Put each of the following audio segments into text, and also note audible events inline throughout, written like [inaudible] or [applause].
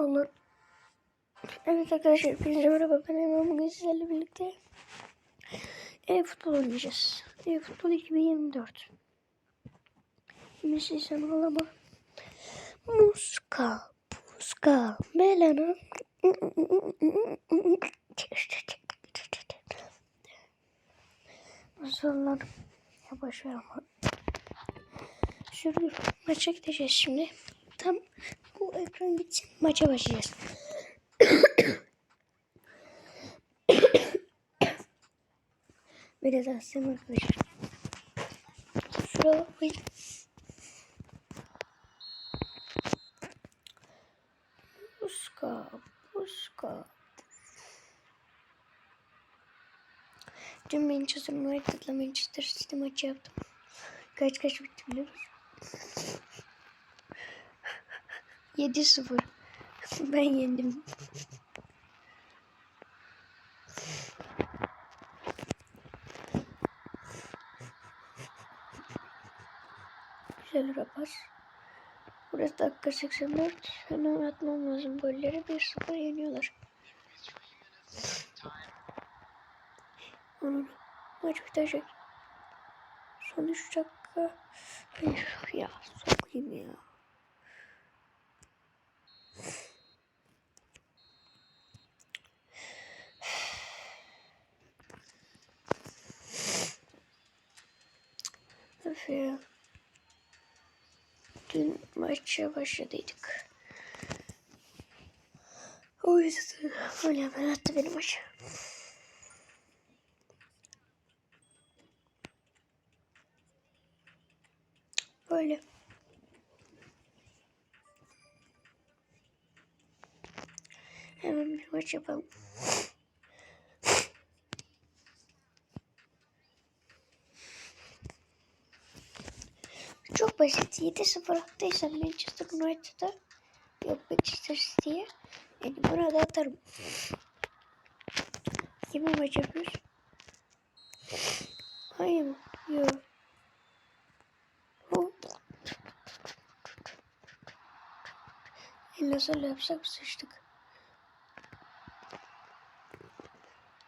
Olur. Evet arkadaşlar hepinize merhaba ben Emre bugün sizlerle birlikte e-futbol oynayacağız. E-futbol 2024. Messi sen ağlama. Muska, Muska, Melana. Zorlan. Yavaş ama. Şurada maça gideceğiz şimdi. Bu ekran bitsin maça başlayacağız. Biraz hastayım arkadaşlar. Şuraya. Buska, buska. Dün Manchester United'la Manchester City maçı yaptım. Kaç kaç bitti biliyor musun? 7-0. [laughs] Ben yendim. Güzel rapaz. Burası dakika 84. Hemen atmam lazım golleri. 1-0 yeniyorlar. Onun maç bitecek. Son 3 dakika. Üf, ya sokayım ya. Öf ya. Dün maça başladıydık. O yüzden öyle hemen attı beni maça. Böyle. Hemen bir maç yapalım. Çok basit. 7-0 attıysam Manchester United'a yok Manchester City'ye yani buna da atarım. Kime maç yapıyoruz? Hayır mı? Yok. Hop. Elle söyle yapsak sıçtık.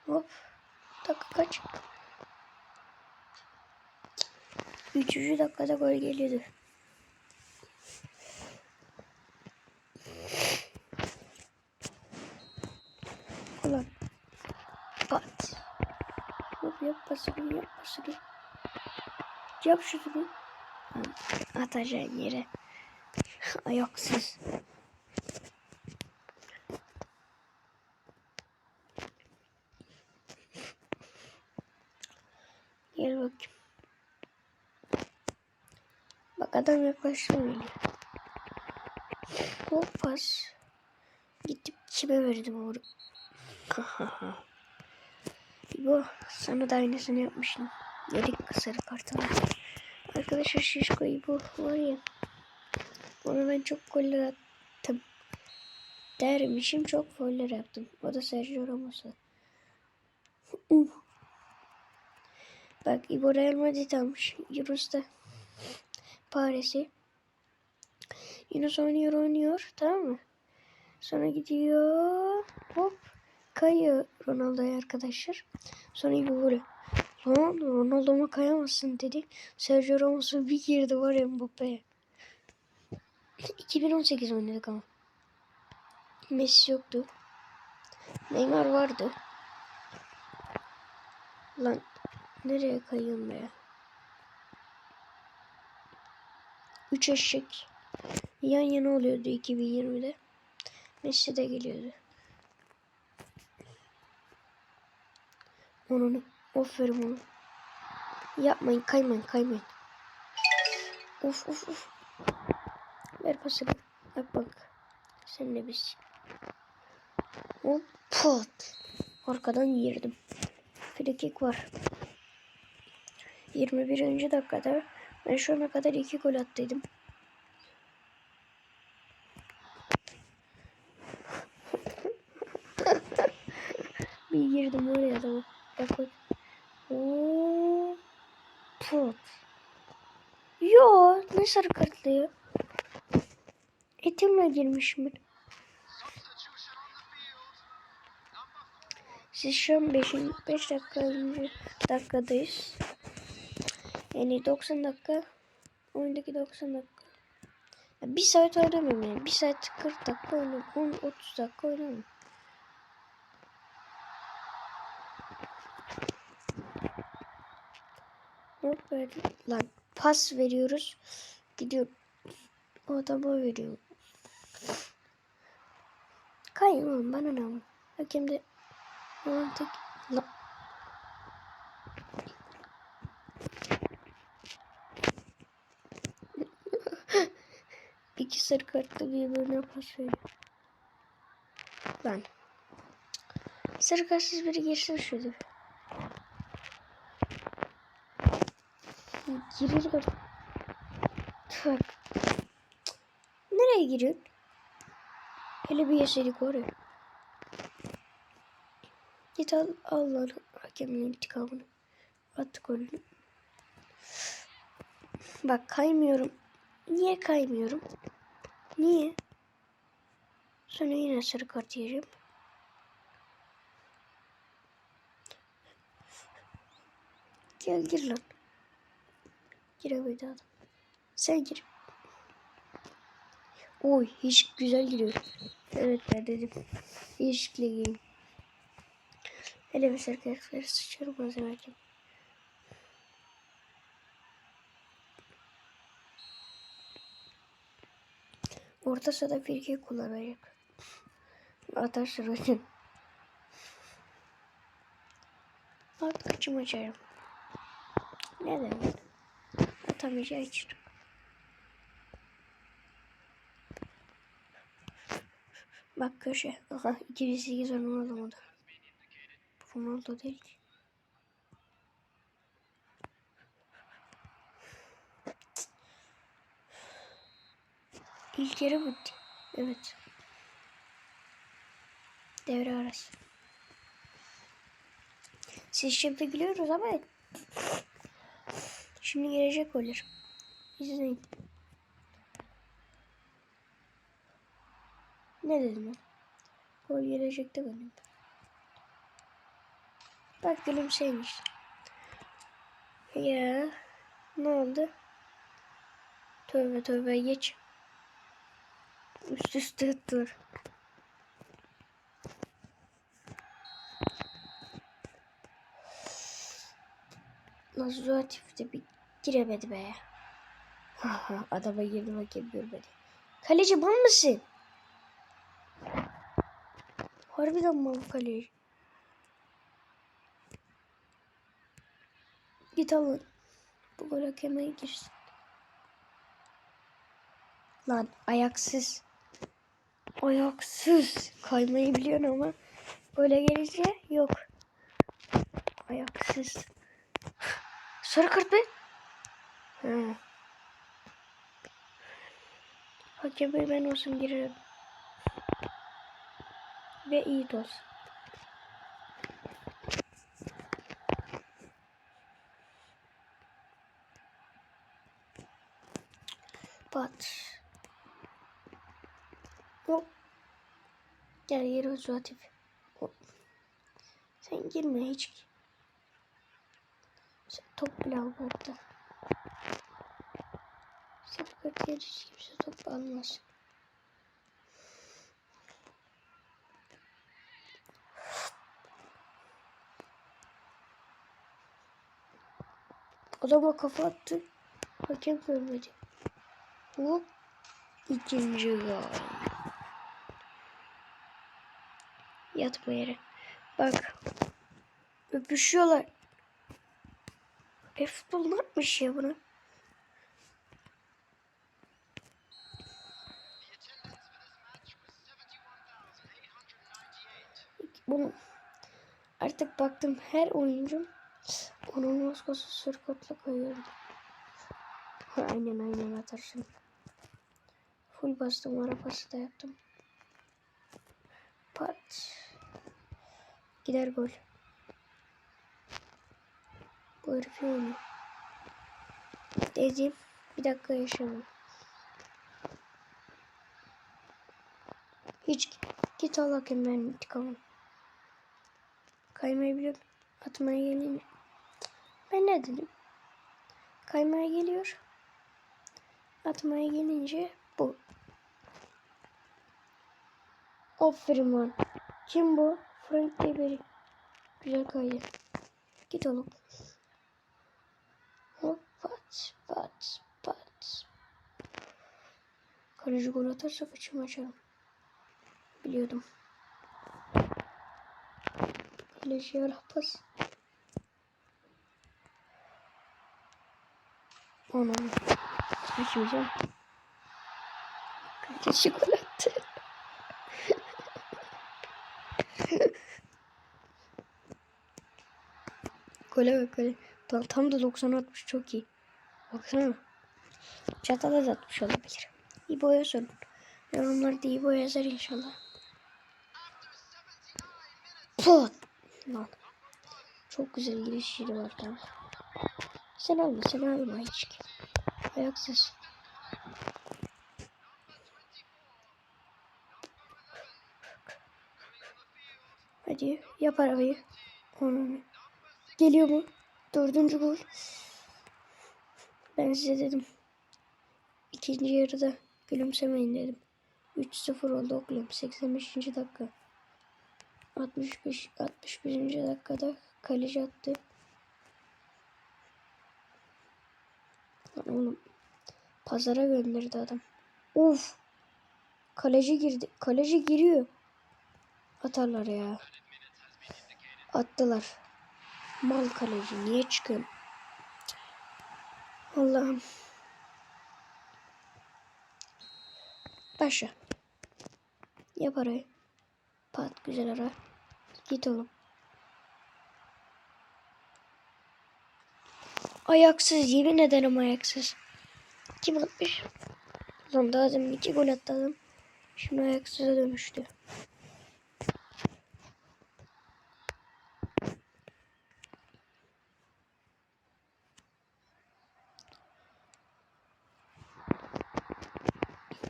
Hop. Dakika kaç? Üçüncü dakikada gol geliyordu. Ulan. Pat. Hop yap pasını yap pasını. Yap şunu. Atacağın yere. [laughs] Ayaksız. Gel bakayım. Bak adam yaklaştı geliyor. Hop pas. Gidip kime verdim onu? [laughs] Bu sana da aynısını yapmıştım. Yedik sarı kartını. Arkadaşlar Şişko bu var ya. Ona ben çok goller attım. Dermişim çok goller yaptım. O da Sergio Ramos'a. [laughs] Bak İbo Real Madrid almış. Yunus da Paris'i. Yunus oynuyor oynuyor tamam mı? Sonra gidiyor hop kayıyor Ronaldo'ya arkadaşlar. Sonra İbo böyle lan Ronaldo'ma kayamazsın dedi. Sergio Ramos'a bir girdi var ya Mbappe'ye. 2018 oynadık ama. Messi yoktu. Neymar vardı. Lan nereye kayıyorum be? Üç eşek yan yana oluyordu 2020'de. Messi de geliyordu. Onu aferin onu. Yapmayın kaymayın kaymayın. Of of of. Ver pasını. Bak bak. Sen de biz. Hop pat. Arkadan girdim. Frikik var. 21. dakikada ben şu ana kadar iki gol attıydım. [laughs] Bir girdim oraya da bak. Put. Yo ne sarı kartlı ya. Etimle girmişim ben. Siz şu an 5. dakika önce dakikadayız. Yani 90 dakika. Oyundaki 90 dakika. Ya bir saat oynamıyorum yani. Bir saat 40 dakika oynamıyorum. 10 30 dakika oynamıyorum. Not verdi. Lan pas veriyoruz. Gidiyor. O adama veriyor. Kayın oğlum bana ne ama. Hakem de Ulan tek... İki sarı kartlı birbirine pas veriyor. Lan. Sarı kartsız biri girsin şurada. Girir. Bak. Nereye giriyorsun? Hele bir yeşillik oraya. Git al, al lan hakemin intikamını. At golünü. Bak kaymıyorum. Niye kaymıyorum? Niye? Sonra yine sarı kart yerim. Gel gir lan. Giremedi adam. Sen gir. Oy hiç güzel giriyor. Evet ben dedim. Değişikliğe gireyim. Hele bir serkefleri sıçarım o Orta sırada firke kullanacak. Atar sıracın. Alt kaçım açarım. Neden? Atamayacağı için. Bak köşe. Aha 2008 Ronaldo mu da? Ronaldo değil ki. İlk yarı bitti. Evet. Devre arası. Siz şimdi gülüyoruz ama şimdi gelecek olur. İzleyin. Ne dedim ben? Gol gelecekti benim. Bak gülümseymiş. Ya ne oldu? Tövbe tövbe geç. Üst üste dur. Nazuratif de bir giremedi be. Adama girdi hakem görmedi. Kaleci mal mısın? Harbiden mal kaleci. Git alın. Bu gol hakeme girsin. Lan ayaksız. Ayaksız. Kaymayı biliyorsun ama böyle gelince yok. Ayaksız. Sarı kart be. Ha. Hakem ben olsun girerim. Ve iyi dost. Pat. Hop. Gel uzatayım. Hop. Sen girme hiç. Sen top bile al burada. Sakın gel hiç kimse top almaz. Adama kafa attı. Hakem görmedi. Hop. İkinci gol. Yat bu yere. Bak. Öpüşüyorlar. E futbol ne yapmış ya bunu? Bunu artık baktım her oyuncum onun maskası sırkotla koyuyorum. aynen aynen atarsın. Full bastım arabası da yaptım. Pat. Gider gol. Bu herif oynuyor. Dedim. Bir dakika yaşamam. Hiç git al hakem ben intikamım. Kaymayı biliyorum. Atmaya gelince. Ben ne dedim? Kaymaya geliyor. Atmaya gelince bu. Aferin lan. Kim bu? Frank diye biri. Güzel kaydı. Git oğlum. Hop pat pat pat. Kaleci gol atarsa kaçımı açarım. Biliyordum. Kaleci yarapaz. Anam. Açmayacağım. Kaleci gol attı. [laughs] Gole bak gole. Tam, tam da 90 atmış çok iyi. Baksana. Çatala da atmış olabilir. İbo'ya sorun. Yorumlarda İbo yazar inşallah. Pot. Lan. Çok güzel girişleri var tamam. Sen alma sen alma hiç. Ayaksız. Hadi yap arabayı. Onu. Geliyor mu? Dördüncü gol. Ben size dedim. İkinci yarıda gülümsemeyin dedim. 3-0 oldu okulum. 85. dakika. 65 61. dakikada kaleci attı. Lan oğlum. Pazara gönderdi adam. Uf. Kaleci girdi. Kaleci giriyor. Atarlar ya. Attılar. Mal kaleci. Niye çıkıyorsun? Allah'ım. Başla. Yap arayı. Pat güzel ara. Git oğlum. Ayaksız yemin ederim ayaksız. Kim atmış? Lan daha demin iki gol attı adam. Şimdi ayaksıza dönüştü.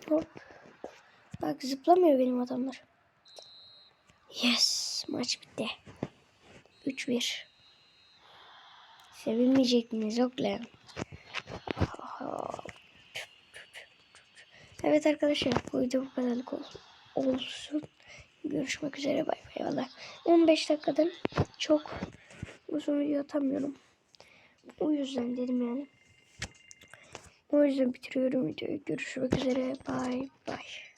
Hop. Bak zıplamıyor benim adamlar. Yes. Maç bitti. 3-1. Sevinmeyecek miyiz oğlum? Evet arkadaşlar bu video bu kadarlık ol- olsun. Görüşmek üzere bay bay. Valla 15 dakikadan çok uzun video atamıyorum. O yüzden dedim yani. O yüzden bitiriyorum videoyu. Görüşmek üzere. Bay bay.